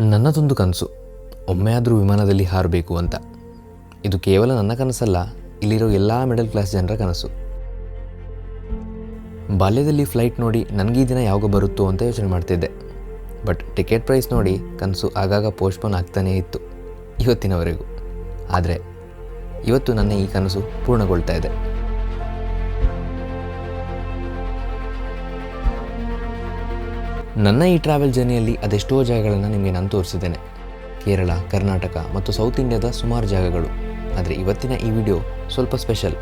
ನನ್ನದೊಂದು ಕನಸು. ಒಮ್ಮೆ ಆದರೂ ವಿಮಾನದಲ್ಲಿ ಹಾರಬೇಕು ಅಂತ. ಇದು ಕೇವಲ ನನ್ನ ಕನಸಲ್ಲ, ಇಲ್ಲಿರೋ ಎಲ್ಲ ಮಿಡಲ್ ಕ್ಲಾಸ್ ಜನರ ಕನಸು. ಬಾಲ್ಯದಲ್ಲಿ ಫ್ಲೈಟ್ ನೋಡಿ ನನಗೆ ಈ ದಿನ ಯಾವಾಗ ಬರುತ್ತೋ ಅಂತ ಯೋಚನೆ ಮಾಡ್ತಿದ್ದೆ. ಬಟ್ ಟಿಕೆಟ್ ಪ್ರೈಸ್ ನೋಡಿ ಕನಸು ಆಗಾಗ ಪೋಸ್ಟ್ಪೋನ್ ಆಗ್ತಾನೇ ಇತ್ತು, ಇವತ್ತಿನವರೆಗೂ. ಆದರೆ, ಇವತ್ತು ನನ್ನ ಈ ಕನಸು ಪೂರ್ಣಗೊಳ್ತಾ ಇದೆ. ನನ್ನ ಈ ಟ್ರಾವೆಲ್ ಜರ್ನಿಯಲ್ಲಿ ಅದೆಷ್ಟೋ ಜಾಗಗಳನ್ನು ನಿಮಗೆ ನಾನು ತೋರಿಸಿದ್ದೇನೆ. ಕೇರಳ, ಕರ್ನಾಟಕ ಮತ್ತು ಸೌತ್ ಇಂಡಿಯಾದ ಸುಮಾರು ಜಾಗಗಳು. ಆದರೆ ಇವತ್ತಿನ ಈ ವಿಡಿಯೋ ಸ್ವಲ್ಪ ಸ್ಪೆಷಲ್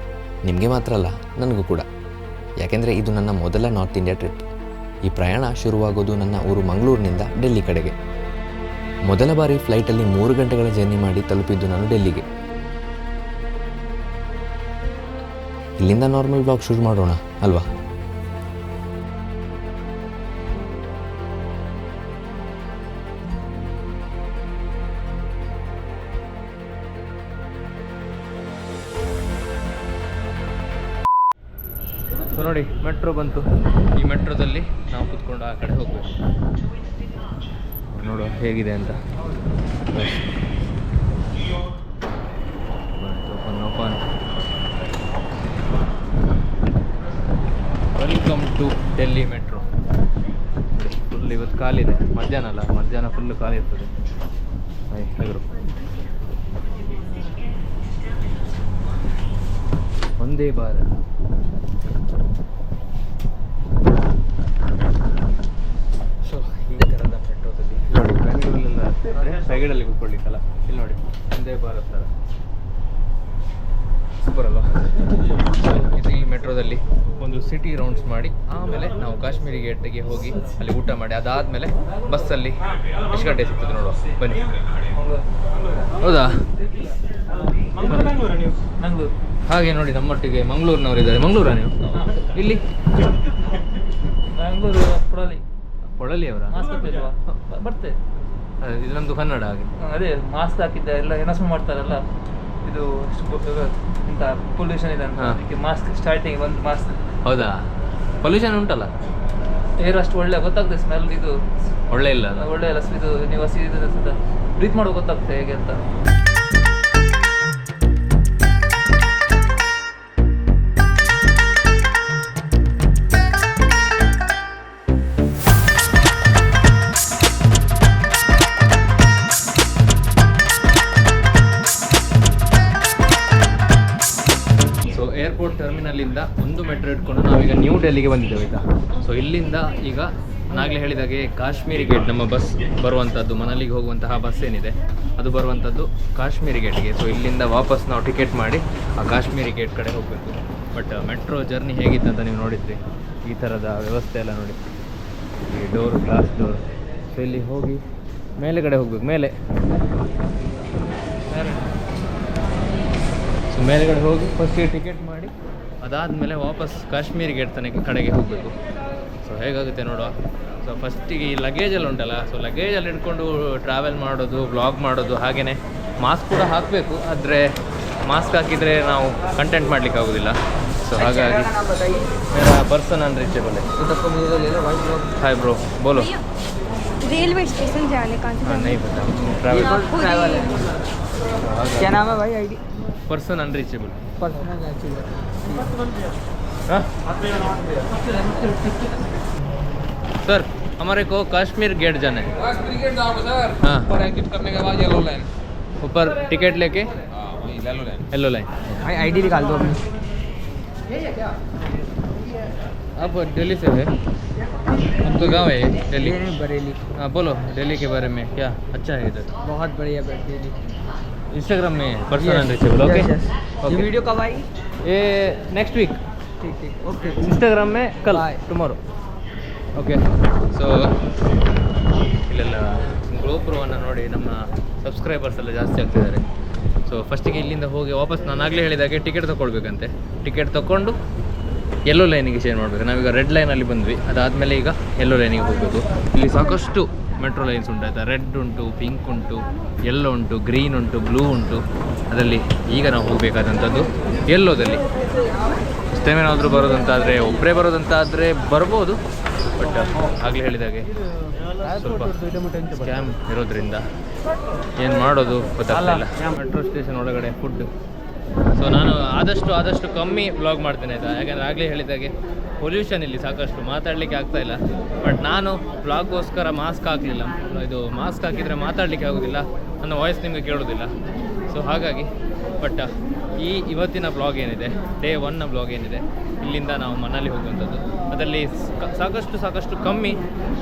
ನಿಮಗೆ ಮಾತ್ರ ಅಲ್ಲ, ನನಗೂ ಕೂಡ. ಯಾಕೆಂದರೆ ಇದು ನನ್ನ ಮೊದಲ ನಾರ್ತ್ ಇಂಡಿಯಾ ಟ್ರಿಪ್ ಈ ಪ್ರಯಾಣ ಶುರುವಾಗೋದು ನನ್ನ ಊರು ಮಂಗಳೂರಿನಿಂದ ಡೆಲ್ಲಿ ಕಡೆಗೆ. ಮೊದಲ ಬಾರಿ ಫ್ಲೈಟಲ್ಲಿ ಮೂರು ಗಂಟೆಗಳ ಜರ್ನಿ ಮಾಡಿ ತಲುಪಿದ್ದು ನಾನು ಡೆಲ್ಲಿಗೆ. ಇಲ್ಲಿಂದ ನಾರ್ಮಲ್ ಬ್ಲಾಗ್ ಶುರು ಮಾಡೋಣ, ಅಲ್ವಾ? ಸೊ ನೋಡಿ, ಮೆಟ್ರೋ ಬಂತು. ಈ ಮೆಟ್ರೋದಲ್ಲಿ ನಾವು ಕುತ್ಕೊಂಡು ಆ ಕಡೆ ಹೋಗ್ಬೇಕು. ನೋಡುವ ಹೇಗಿದೆ ಅಂತ. Welcome to Delhi metro full ಇವತ್ತು ಖಾಲಿದೆ ಮಧ್ಯಾಹ್ನ ಅಲ್ಲ, ಮಧ್ಯಾಹ್ನ ಫುಲ್ ಖಾಲಿ ಇರ್ತದೆ. ಒಂದೇ ಬಾರ ಸೊ ಈ ಥರದ ಮೆಟ್ರೋದಲ್ಲಿ ನೋಡಿ ಬೆಂಗಳೂರಲ್ಲೆಲ್ಲ ಸೈಡಲ್ಲಿ ಕೂತ್ಕೊಳ್ಳಿಕ್ಕಲ್ಲ. ಇಲ್ಲಿ ನೋಡಿ ಒಂದೇ ಭಾರತ್ ಥರ ಸೂಪರ್ ಅಲ್ವಾ? ಇದು ಈ ಮೆಟ್ರೋದಲ್ಲಿ ಒಂದು ಸಿಟಿ ರೌಂಡ್ಸ್ ಮಾಡಿ ಆಮೇಲೆ ನಾವು ಕಾಶ್ಮೀರಿ ಗೇಟ್ಗೆ ಹೋಗಿ ಅಲ್ಲಿ ಊಟ ಮಾಡಿ ಅದಾದಮೇಲೆ ಬಸ್ಸಲ್ಲಿ ಎಷ್ಟು ಗಂಟೆ ಸಿಗ್ತದೆ ನೋಡುವ. ಬನ್ನಿ. ಹೌದಾ? ಮಂಗಳೂರು. ಹಾಗೆ ನೋಡಿ ನಮ್ಮೊಟ್ಟಿಗೆ ಮಂಗಳೂರಿನವರು ಇದ್ದಾರೆ. ಮಂಗಳೂರಾ ನೀವು? ಇಲ್ಲಿ? ಮಂಗಳೂರು ಪೊಳಲಿ ಕೊಳಲಿ ಅವರ ಮಾಸ್ಕ್ ಬರ್ತೇವೆ. ಇದು ನಮ್ಮದು ಕನ್ನಡ ಹಾಗೆ. ಅದೇ ಮಾಸ್ಕ್ ಹಾಕಿದ್ದ ಎಲ್ಲ ಏನಸ್ಮ ಮಾಡ್ತಾರಲ್ಲ ಇದು ಇಂಥ ಪೊಲ್ಯೂಷನ್ ಇದೆ ಅಂತ. ಅದಕ್ಕೆ ಮಾಸ್ಕ್ ಸ್ಟಾರ್ಟಿಂಗ್ ಒಂದು ಮಾಸ್ಕ್ ಹೌದಾ? ಪೊಲ್ಯೂಷನ್ ಉಂಟಲ್ಲ? ಏರ್ ಅಷ್ಟು ಒಳ್ಳೆ ಗೊತ್ತಾಗ್ತದೆ ಸ್ಮೆಲ್ ಇದು. ಒಳ್ಳೆ ಇಲ್ಲ ಒಳ್ಳೆ ಇಲ್ಲ ಇದು ನೀವು ಹಸಿ ಇದು ಬ್ರೀತ್ ಮಾಡೋ ಗೊತ್ತಾಗ್ತದೆ ಹೇಗೆ ಅಂತ. ಏರ್ಪೋರ್ಟ್ ಟರ್ಮಿನಲ್ಲಿಂದ ಒಂದು ಮೆಟ್ರೋ ಇಟ್ಕೊಂಡು ನಾವೀಗ ನ್ಯೂ ಡೆಲ್ಲಿಗೆ ಬಂದಿದ್ದೇವೆ ಆಯಿತಾ? ಸೊ ಇಲ್ಲಿಂದ ಈಗ ನಾಗಲೇ ಹೇಳಿದಾಗೆ ಕಾಶ್ಮೀರಿ ಗೇಟ್ ನಮ್ಮ ಬಸ್ ಬರುವಂಥದ್ದು ಮನಾಲಿಗೆ ಹೋಗುವಂತಹ ಬಸ್ ಏನಿದೆ, ಅದು ಬರುವಂಥದ್ದು ಕಾಶ್ಮೀರಿ ಗೇಟ್ಗೆ ಸೊ ಇಲ್ಲಿಂದ ವಾಪಸ್ ನಾವು ಟಿಕೆಟ್ ಮಾಡಿ ಆ ಕಾಶ್ಮೀರಿ ಗೇಟ್ ಕಡೆ ಹೋಗಬೇಕು. ಬಟ್ ಮೆಟ್ರೋ ಜರ್ನಿ ಹೇಗಿತ್ತು ಅಂತ ನೀವು ನೋಡಿದ್ರಿ? ಈ ಥರದ ವ್ಯವಸ್ಥೆ ಎಲ್ಲ ನೋಡಿ. ಈ ಡೋರ್ ಗ್ಲಾಸ್ ಡೋರ್ ಸೊ ಇಲ್ಲಿ ಹೋಗಿ ಮೇಲೆ ಕಡೆ ಹೋಗಬೇಕು. ಮೇಲೆ. ಮೇಲೆಗಡೆ ಹೋಗಿ ಫಸ್ಟಿಗೆ ಟಿಕೆಟ್ ಮಾಡಿ ಅದಾದಮೇಲೆ ವಾಪಸ್ ಕಾಶ್ಮೀರಿ ಗೇಟ್ ತನಕ ಕಡೆಗೆ ಹೋಗಬೇಕು ಸೊ ಹೇಗಾಗುತ್ತೆ ನೋಡುವ ಸೊ ಫಸ್ಟಿಗೆ ಈ ಲಗೇಜ್ ಎಲ್ಲ ಉಂಟಲ್ಲ ಸೊ ಲಗೇಜಲ್ಲಿ ಇಟ್ಕೊಂಡು ಟ್ರಾವೆಲ್ ಮಾಡೋದು ಬ್ಲಾಗ್ ಮಾಡೋದು ಹಾಗೆಯೇ ಮಾಸ್ಕ್ ಕೂಡ ಹಾಕಬೇಕು ಆದರೆ ಮಾಸ್ಕ್ ಹಾಕಿದರೆ ನಾವು ಕಂಟೆಂಟ್ ಮಾಡಲಿಕ್ಕೆ ಆಗೋದಿಲ್ಲ ಸೊ ಹಾಗಾಗಿ ಪರ್ಸನ್ ಅನ್ರೀಚೇಬಲ್ ಹಾಯ್ ಬ್ರೋ ಬೋಲೋ रेलवे स्टेशन जाने का ಹಾಂ ನೈ ಬತಾ ಟ್ರಾವೆಲ್ क्या नाम है भाई आईडी पर्सन अनरीचेबल सर हमारे को कश्मीर गेट जाना है। क्रिकेट जाओगे सर हाँ। ऊपर एग्जिट करने के बाद येलो लाइन ऊपर टिकट लेके? हाँ येलो लाइन येलो लाइन भाई आईडी निकाल दो अपनी। आप दिल्ली से है। आपका गाँव है दिल्ली। बरेली। हाँ बोलो दिल्ली के बारे में क्या? अच्छा है इधर। बहुत बढ़िया इंस्टाग्राम में पर्सन अनरीचेबल ओके ये ओके वीडियो कब आई ये नेक्स्ट वीक ठीक ठीक ओके ಇನ್ಸ್ಟಾಗ್ರಾಮ್ ಮೇ ಕಲ್ Bye. ಟುಮಾರೋ ಓಕೆ ಸೊ ಇಲ್ಲೆಲ್ಲ ಗೋಪುರವನ್ನು ನೋಡಿ ನಮ್ಮ ಸಬ್ಸ್ಕ್ರೈಬರ್ಸ್ ಎಲ್ಲ ಜಾಸ್ತಿ ಆಗ್ತಿದ್ದಾರೆ ಸೊ ಫಸ್ಟಿಗೆ ಇಲ್ಲಿಂದ ಹೋಗಿ ವಾಪಸ್ ನಾನು ಆಗಲೇ ಹೇಳಿದಾಗೆ ಟಿಕೆಟ್ ತೊಗೊಳ್ಬೇಕಂತೆ ಟಿಕೆಟ್ ತೊಗೊಂಡು ಯೆಲ್ಲೋ ಲೈನಿಗೆ ಚೇಂಜ್ ಮಾಡಬೇಕು. ನಾವೀಗ ರೆಡ್ ಲೈನಲ್ಲಿ ಬಂದ್ವಿ. ಅದಾದಮೇಲೆ ಈಗ ಯೆಲ್ಲೋ ಲೈನಿಗೆ ಹೋಗಬೇಕು. ಇಲ್ಲಿ ಸಾಕಷ್ಟು ಮೆಟ್ರೋ ಲೈನ್ಸ್ ಉಂಟು. ಆಯಿತಾ? ರೆಡ್ ಉಂಟು ಪಿಂಕ್ ಉಂಟು ಯೆಲ್ಲೋ ಉಂಟು ಗ್ರೀನ್ ಉಂಟು ಬ್ಲೂ ಉಂಟು. ಅದರಲ್ಲಿ ಈಗ ನಾವು ಹೋಗಬೇಕಾದಂಥದ್ದು ಯೆಲ್ಲೋದಲ್ಲಿ ಏನಾದರೂ ಬರೋದಂತಾದರೆ ಒಬ್ಬರೇ ಬರೋದಂತಾದರೆ ಬರ್ಬೋದು. ಬಟ್ ಆಗಲೇ ಹೇಳಿದಾಗೆ ಸ್ವಲ್ಪ ಸ್ಕ್ಯಾಮ್ ಇರೋದ್ರಿಂದ ಏನು ಮಾಡೋದು ಗೊತ್ತಾಗಲ್ಲ ಮೆಟ್ರೋ ಸ್ಟೇಷನ್ ಒಳಗಡೆ ಫುಡ್ ಸೊ ನಾನು ಆದಷ್ಟು ಆದಷ್ಟು ಕಮ್ಮಿ ಬ್ಲಾಗ್ ಮಾಡ್ತೇನೆ ಆಯಿತಾ? ಯಾಕಂದರೆ ಆಗಲೇ ಹೇಳಿದಾಗೆ ಪೊಲ್ಯೂಷನ್ ಇಲ್ಲಿ ಸಾಕಷ್ಟು ಮಾತಾಡಲಿಕ್ಕೆ ಆಗ್ತಾಯಿಲ್ಲ ಬಟ್ ನಾನು ಬ್ಲಾಗ್ಗೋಸ್ಕರ ಮಾಸ್ಕ್ ಹಾಕಲಿಲ್ಲ. ಇದು ಮಾಸ್ಕ್ ಹಾಕಿದರೆ ಮಾತಾಡಲಿಕ್ಕೆ ಆಗೋದಿಲ್ಲ. ನನ್ನ ವಾಯ್ಸ್ ನಿಮಗೆ ಕೇಳೋದಿಲ್ಲ. ಸೊ ಹಾಗಾಗಿ ಬಟ್ ಈ ಇವತ್ತಿನ ಬ್ಲಾಗ್ ಏನಿದೆ? ಡೇ ಒನ್ನ ಬ್ಲಾಗ್ ಏನಿದೆ? ಇಲ್ಲಿಂದ ನಾವು ಮನಾಲಿ ಹೋಗುವಂಥದ್ದು. ಅದರಲ್ಲಿ ಸಾಕಷ್ಟು ಸಾಕಷ್ಟು ಕಮ್ಮಿ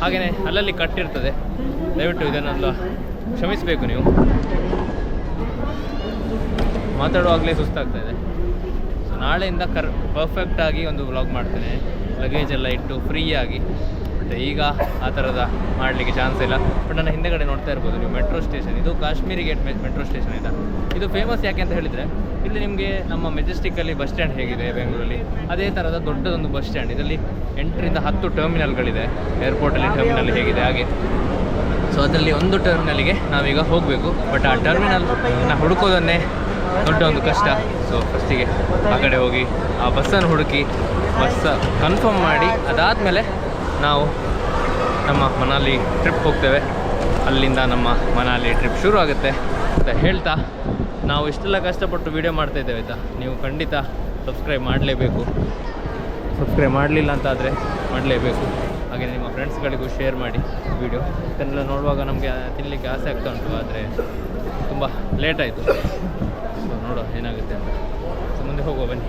ಹಾಗೆಯೇ ಅಲ್ಲಲ್ಲಿ ಕಟ್ಟಿರ್ತದೆ. ದಯವಿಟ್ಟು ಇದನ್ನೆಲ್ಲ ಕ್ಷಮಿಸಬೇಕು ನೀವು. ಮಾತಾಡುವಾಗಲೇ ಸುಸ್ತಾಗ್ತಾ ಇದೆ. ಸೊ ನಾಳೆಯಿಂದ ಕರ್ ಪರ್ಫೆಕ್ಟಾಗಿ ಒಂದು ವ್ಲಾಗ್ ಮಾಡ್ತೇನೆ. ಲಗೇಜ್ ಎಲ್ಲ ಇಟ್ಟು ಫ್ರೀಯಾಗಿ ಬಟ್ ಈಗ ಆ ಥರದ ಮಾಡಲಿಕ್ಕೆ ಚಾನ್ಸ್ ಇಲ್ಲ. ಬಟ್ ನನ್ನ ಹಿಂದೆಗಡೆ ನೋಡ್ತಾ ಇರ್ಬೋದು ನೀವು ಮೆಟ್ರೋ ಸ್ಟೇಷನ್ ಇದು ಕಾಶ್ಮೀರಿ ಗೇಟ್ ಮೆಟ್ರೋ ಸ್ಟೇಷನ್ ಇದೆ. ಇದು ಫೇಮಸ್ ಯಾಕೆ ಅಂತ ಹೇಳಿದರೆ, ಇಲ್ಲಿ ನಿಮಗೆ ನಮ್ಮ ಮೆಜೆಸ್ಟಿಕಲ್ಲಿ ಬಸ್ ಸ್ಟ್ಯಾಂಡ್ ಹೇಗಿದೆ ಬೆಂಗಳೂರಲ್ಲಿ ಅದೇ ಥರದ ದೊಡ್ಡದೊಂದು ಬಸ್ ಸ್ಟ್ಯಾಂಡ್ ಇದರಲ್ಲಿ ಎಂಟರಿಂದ ಹತ್ತು ಟರ್ಮಿನಲ್ಗಳಿದೆ ಏರ್ಪೋರ್ಟಲ್ಲಿ ಟರ್ಮಿನಲ್ ಹೇಗಿದೆ ಹಾಗೆ. ಸೊ ಅದರಲ್ಲಿ ಒಂದು ಟರ್ಮಿನಲ್ಗೆ ನಾವೀಗ ಹೋಗಬೇಕು. ಬಟ್ ಆ ಟರ್ಮಿನಲ್ ಹುಡುಕೋದನ್ನೇ ದೊಡ್ಡ ಒಂದು ಕಷ್ಟ. ಸೊ ಫಸ್ಟಿಗೆ ಆ ಕಡೆ ಹೋಗಿ ಆ ಬಸ್ಸನ್ನು ಹುಡುಕಿ ಬಸ್ಸ ಕನ್ಫರ್ಮ್ ಮಾಡಿ ಅದಾದಮೇಲೆ ನಾವು ನಮ್ಮ ಮನಾಲಿ ಟ್ರಿಪ್ ಹೋಗ್ತೇವೆ. ಅಲ್ಲಿಂದ ನಮ್ಮ ಮನಾಲಿ ಟ್ರಿಪ್ ಶುರು ಆಗುತ್ತೆ ಅಂತ ಹೇಳ್ತಾ ನಾವು ಇಷ್ಟೆಲ್ಲ ಕಷ್ಟಪಟ್ಟು ವೀಡಿಯೋ ಮಾಡ್ತಾ ಇದ್ದೇವೆ ಆಯಿತಾ? ನೀವು ಖಂಡಿತ ಸಬ್ಸ್ಕ್ರೈಬ್ ಮಾಡಲೇಬೇಕು. ಸಬ್ಸ್ಕ್ರೈಬ್ ಮಾಡಲಿಲ್ಲ ಅಂತಾದರೆ ಮಾಡಲೇಬೇಕು. ಹಾಗೆ ನಿಮ್ಮ ಫ್ರೆಂಡ್ಸ್ಗಳಿಗೂ ಶೇರ್ ಮಾಡಿ ವಿಡಿಯೋ ಇದನ್ನೆಲ್ಲ ನೋಡುವಾಗ ನಮಗೆ ತಿನ್ನಲಿಕ್ಕೆ ಆಸೆ ಆಗ್ತಾ ಉಂಟು, ಆದರೆ ತುಂಬ ಲೇಟ್ ಆಯಿತು. ಏನಾಗುತ್ತೆ ಅಂತ. ಸೊ, ಮುಂದೆ ಹೋಗುವ, ಬನ್ನಿ.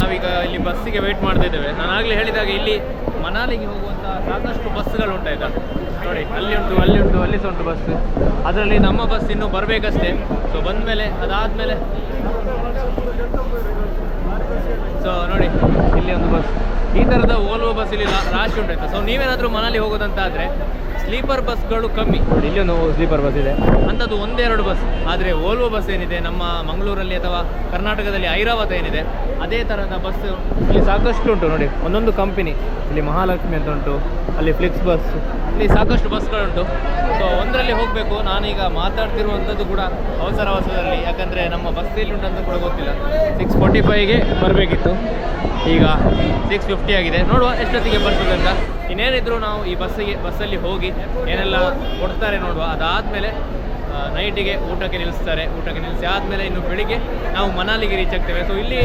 ನಾವೀಗ ಇಲ್ಲಿ ಬಸ್ಸಿಗೆ ವೆಯ್ಟ್ ಮಾಡ್ತಾ ಇದ್ದೇವೆ. ನಾನು ಆಗಲೇ ಹೇಳಿದಾಗ ಇಲ್ಲಿ ಮನಾಲಿಗೆ ಹೋಗುವಂಥ ಸಾಕಷ್ಟು ಬಸ್ಗಳು ಉಂಟಾಯ್ತಾ ನೋಡಿ, ಅಲ್ಲಿ ಉಂಟು ಅಲ್ಲಿ ಉಂಟು, ಅಲ್ಲಿ ಸಹ ಉಂಟು ಬಸ್ ಅದರಲ್ಲಿ ನಮ್ಮ ಬಸ್ ಇನ್ನೂ ಬರಬೇಕಷ್ಟೇ. ಸೊ ಬಂದಮೇಲೆ, ಅದಾದಮೇಲೆ. ಸೊ ನೋಡಿ, ಇಲ್ಲಿ ಒಂದು ಬಸ್. ಈ ತರದ ಓಲ್ವೋ ಬಸ್ ಇಲ್ಲಿ ರಾ- ರಾಶಿ ಉಂಟಾಯ್ತು. ಸೊ ನೀವೇನಾದರೂ ಮನಾಲಿ ಹೋಗೋದಂತಾದರೆ ಸ್ಲೀಪರ್ ಬಸ್ಗಳು ಕಮ್ಮಿ. ನೋಡಿ, ಇಲ್ಲಿ ಒಂದು ಸ್ಲೀಪರ್ ಬಸ್ ಇದೆ. ಅಂಥದ್ದು ಒಂದೆರಡು ಬಸ್ ಆದರೆ ಓಲ್ವೋ ಬಸ್ ಏನಿದೆ? ನಮ್ಮ ಮಂಗಳೂರಲ್ಲಿ ಅಥವಾ ಕರ್ನಾಟಕದಲ್ಲಿ ಐರಾವತ ಏನಿದೆ? ಅದೇ ಥರದ ಬಸ್ ಇಲ್ಲಿ ಸಾಕಷ್ಟು ಉಂಟು ನೋಡಿ. ಒಂದೊಂದು ಕಂಪನಿ ಇಲ್ಲಿ ಮಹಾಲಕ್ಷ್ಮಿ ಅಂತ ಉಂಟು. ಅಲ್ಲಿ ಫ್ಲಿಕ್ಸ್ ಬಸ್ ಇಲ್ಲಿ ಸಾಕಷ್ಟು ಬಸ್ಗಳುಂಟು ಸೊ ಒಂದರಲ್ಲಿ ಹೋಗಬೇಕು. ನಾನೀಗ ಮಾತಾಡ್ತಿರುವಂಥದ್ದು ಕೂಡ ಅವಸರ ಅವಸರದಲ್ಲಿ. ಯಾಕಂದರೆ ನಮ್ಮ ಬಸ್ ಎಲ್ಲಿ ಉಂಟು ಅಂತ ಕೂಡ ಗೊತ್ತಿಲ್ಲ. ಸಿಕ್ಸ್ ಫೋರ್ಟಿ ಫೈವ್ಗೆ ಬರಬೇಕಿತ್ತು. ಈಗ ಸಿಕ್ಸ್ ಫಿಫ್ಟಿ ಆಗಿದೆ. ನೋಡುವ ಎಷ್ಟೊತ್ತಿಗೆ ಬರ್ತದೆ ಅಂತ. ಇನ್ನೇನಿದ್ರು ನಾವು ಈ ಬಸ್ಸಿಗೆ ಬಸ್ಸಲ್ಲಿ ಹೋಗಿ ಏನೆಲ್ಲ ಕೊಡ್ತಾರೆ ನೋಡುವ. ಅದಾದಮೇಲೆ ನೈಟಿಗೆ ಊಟಕ್ಕೆ ನಿಲ್ಲಿಸ್ತಾರೆ. ಊಟಕ್ಕೆ ನಿಲ್ಲಿಸಿ ಆದಮೇಲೆ ಇನ್ನು ಬೆಳಿಗ್ಗೆ ನಾವು ಮನಾಲಿಗೆ ರೀಚ್ ಆಗ್ತೇವೆ. ಸೊ ಇಲ್ಲಿ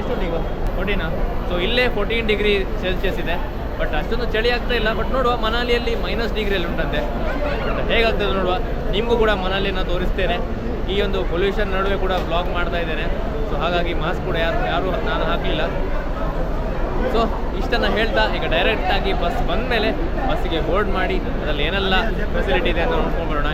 ಎಷ್ಟು ಈಗ? ಫೋರ್ಟೀನಾ ಸೊ ಇಲ್ಲೇ ಫೋರ್ಟೀನ್ ಡಿಗ್ರಿ ಸೆಲ್ಸಿಯಸ್ ಇದೆ. ಬಟ್ ಅಷ್ಟೊಂದು ಚಳಿ ಆಗ್ತಾ ಇಲ್ಲ. ಬಟ್ ನೋಡುವ, ಮನಾಲಿಯಲ್ಲಿ ಮೈನಸ್ ಡಿಗ್ರಿಯಲ್ಲಿ ಉಂಟಂತೆ. ಬಟ್ ಹೇಗಾಗ್ತದೆ ನೋಡುವ? ನಿಮಗೂ ಕೂಡ ಮನಾಲಿಯನ್ನು ತೋರಿಸ್ತೇನೆ. ಈ ಒಂದು ಪೊಲ್ಯೂಷನ್ ನಡುವೆ ಕೂಡ ಬ್ಲಾಗ್ ಮಾಡ್ತಾ ಇದ್ದೇನೆ. ಸೊ ಹಾಗಾಗಿ ಮಾಸ್ಕ್ ಕೂಡ ಯಾರು ಯಾರು ನಾನು ಹಾಕಲಿಲ್ಲ. ಸೊ ಇಷ್ಟನ್ನು ಹೇಳ್ತಾ, ಈಗ ಡೈರೆಕ್ಟಾಗಿ ಬಸ್ ಬಂದ ಮೇಲೆ ಬಸ್ಸಿಗೆ ಬೋರ್ಡ್ ಮಾಡಿ, ಅದರಲ್ಲಿ ಏನೆಲ್ಲ ಫೆಸಿಲಿಟಿ ಇದೆ ಅಂತ ನೋಡ್ಕೊಂಡು ಬರೋಣ.